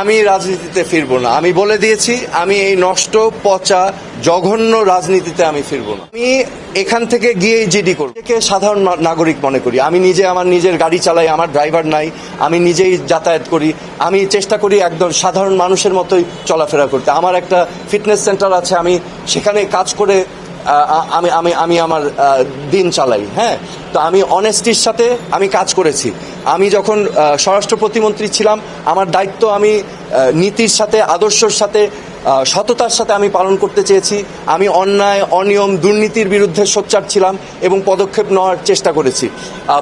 আমি রাজনীতিতে ফিরবো না। আমি বলে দিয়েছি, আমি এই নষ্ট, পচা, জঘন্য রাজনীতিতে আমি ফিরবো না। আমি এখান থেকে গিয়ে জিডি করব। একে সাধারণ নাগরিক মনে করি। আমি নিজে আমার নিজের গাড়ি চালাই, আমার ড্রাইভার নাই, আমি নিজেই যাতায়াত করি। আমি চেষ্টা করি একদম সাধারণ মানুষের মতোই চলাফেরা করতে। আমার একটা ফিটনেস সেন্টার আছে, আমি সেখানে কাজ করে আমি আমি আমি আমার দিন চালাই হ্যাঁ? তো আমি অনেস্টির সাথে আমি কাজ করেছি। আমি যখন স্বরাষ্ট্র প্রতিমন্ত্রী ছিলাম আমার দায়িত্ব আমি নীতির সাথে, আদর্শর সাথে সততার সাথে আমি পালন করতে চেয়েছি। আমি অন্যায়, অনিয়ম, দুর্নীতির বিরুদ্ধে সোচ্চার ছিলাম এবং পদক্ষেপ নেওয়ার চেষ্টা করেছি।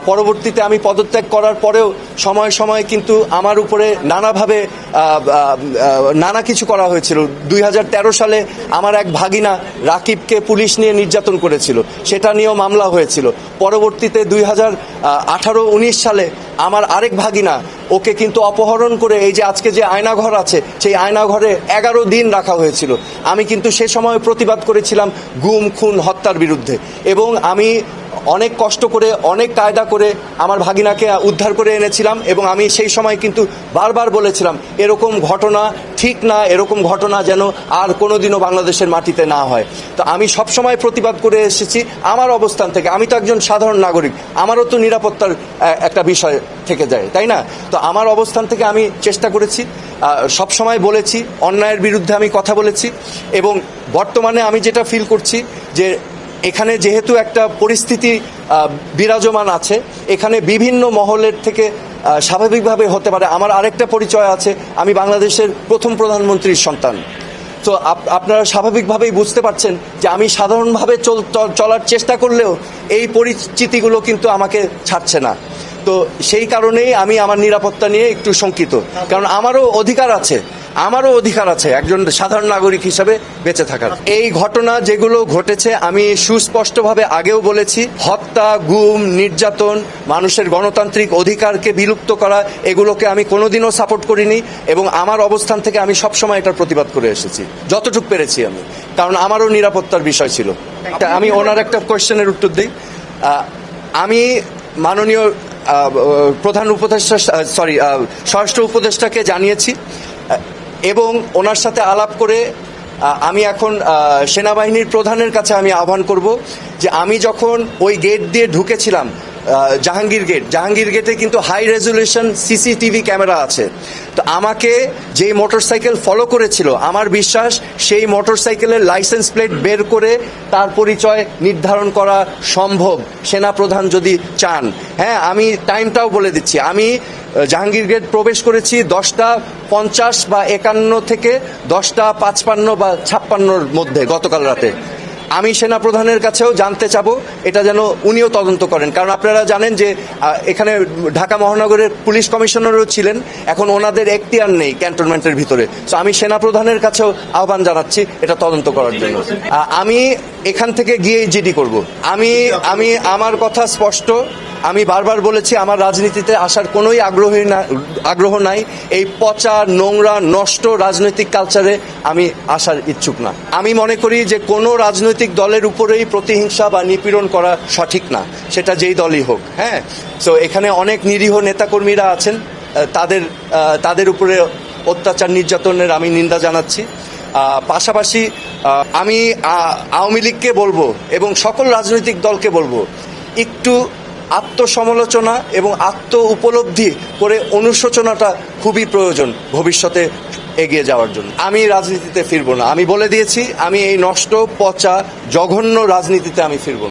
পরবর্তীতে আমি পদত্যাগ করার পরেও সময় সময় কিন্তু আমার উপরে নানাভাবে নানা কিছু করা হয়েছিল। দুই হাজার তেরো সালে আমার এক ভাগিনা রাকিবকে পুলিশ নিয়ে নির্যাতন করেছিল। সেটা নিয়েও মামলা হয়েছিল। পরবর্তীতে দুই হাজার আঠারো উনিশ সালে আমার আরেক ভাগিনা, ওকে কিন্তু অপহরণ করে এই যে আজকে যে আয়নাঘর আছে, সেই আয়নাঘরে এগারো দিন রাখা হয়েছিল। আমি কিন্তু সে সময় প্রতিবাদ করেছিলাম গুম, খুন, হত্যার বিরুদ্ধে। এবং আমি অনেক কষ্ট করে, অনেক কায়দা করে আমার ভাগিনাকে উদ্ধার করে এনেছিলাম এবং আমি সেই সময় কিন্তু বারবার বলেছিলাম, এরকম ঘটনা ঠিক না, এরকম ঘটনা যেন আর কোনোদিনও বাংলাদেশের মাটিতে না হয়। তো আমি সব সময় প্রতিবাদ করে এসেছি আমার অবস্থান থেকে। আমি তো একজন সাধারণ নাগরিক, আমারও তো নিরাপত্তার একটা বিষয় থেকে যায়, তাই না? তো আমার অবস্থান থেকে আমি চেষ্টা করেছি সব সময় বলেছি, অন্যায়ের বিরুদ্ধে আমি কথা বলেছি এবং বর্তমানে আমি যেটা ফিল করছি যে এখানে যেহেতু একটা পরিস্থিতি বিরাজমান আছে, এখানে বিভিন্ন মহলের থেকে স্বাভাবিকভাবে হতে পারে। আমার আরেকটা পরিচয় আছে, আমি বাংলাদেশের প্রথম প্রধানমন্ত্রীর সন্তান। তো আপ- আপনারা স্বাভাবিকভাবেই বুঝতে পারছেন যে আমি সাধারণভাবে চল- চলার চেষ্টা করলেও এই পরিচিতিগুলো কিন্তু আমাকে ছাড়ছে না। তো সেই কারণেই আমি আমার নিরাপত্তা নিয়ে একটু শঙ্কিত। কারণ আমারও অধিকার আছে। আমারও অধিকার আছে একজন সাধারণ নাগরিক হিসাবে বেঁচে থাকার। এই ঘটনা যেগুলো ঘটেছে, আমি সুস্পষ্টভাবে আগেও বলেছি, হত্যা, গুম, নির্যাতন, মানুষের গণতান্ত্রিক অধিকারকে বিলুপ্ত করা, এগুলোকে আমি কোনোদিনও সাপোর্ট করিনি এবং আমার অবস্থান থেকে আমি সবসময় এটার প্রতিবাদ করে এসেছি। যতটুকু পেরেছি আমি, কারণ আমারও নিরাপত্তার বিষয় ছিল। আমি ওনার একটা কোয়েশ্চেনের উত্তর দিই। আমি মাননীয় প্রধান উপদেষ্টা, সরি স্বরাষ্ট্র উপদেষ্টাকে জানিয়েছি। এবং ওনার সাথে আলাপ করে আমি এখন সেনাবাহিনীর প্রধানের কাছে আমি আহ্বান করব যে আমি যখন ওই গেট দিয়ে ঢুকেছিলাম জাহাঙ্গীর গেট জাহাঙ্গীর গেটে কিন্তু হাই রেজলিউশন সিসিটিভি ক্যামেরা আছে। তো আমাকে যে মোটরসাইকেল ফলো করেছিল, আমার বিশ্বাস সেই মোটরসাইকেলের লাইসেন্স প্লেট বের করে তার পরিচয় নির্ধারণ করা সম্ভব। সেনা প্রধান যদি চান। হ্যাঁ আমি টাইমটাও বলে দিচ্ছি। আমি জাহাঙ্গীর গেট প্রবেশ করেছি দশটা পঞ্চাশ বা একান্ন থেকে দশটা পাঁচপান্ন বা ছাপ্পান্নর মধ্যে গতকাল রাতে। আমি সেনা প্রধানের কাছেও জানতে চাবো, এটা যেন উনিও তদন্ত করেন। কারণ আপনারা জানেন যে এখানে ঢাকা মহানগরের পুলিশ কমিশনারও ছিলেন, এখন ওনাদের এখতিয়ার নেই ক্যান্টনমেন্টের ভিতরে। তো আমি সেনা প্রধানের কাছেও আহ্বান জানাচ্ছি, এটা তদন্ত করার জন্য। আমি এখান থেকে গিয়ে জিডি করব। আমি আমি, আমার কথা স্পষ্ট আমি বারবার বলেছি, আমার রাজনীতিতে আসার কোনোই আগ্রহী না, আগ্রহ নাই। এই পচা, নোংরা, নষ্ট রাজনৈতিক কালচারে আমি আসার ইচ্ছুক না। আমি মনে করি যে কোনো রাজনৈতিক দলের উপরেই প্রতিহিংসা বা নিপীড়ন করা সঠিক না। সেটা যেই দলই হোক হ্যাঁ? তো এখানে অনেক নিরীহ নেতাকর্মীরা আছেন। তাদের তাদের উপরে অত্যাচার নির্যাতনের আমি নিন্দা জানাচ্ছি। পাশাপাশি আমি আওয়ামী লীগকে বলব এবং সকল রাজনৈতিক দলকে বলব, একটু আত্মসমালোচনা এবং আত্ম উপলব্ধি করে অনুশোচনাটা খুবই প্রয়োজন ভবিষ্যতে এগিয়ে যাওয়ার জন্য। আমি রাজনীতিতে ফিরব না। আমি বলে দিয়েছি, আমি এই নষ্ট, পচা, জঘন্য রাজনীতিতে আমি ফিরব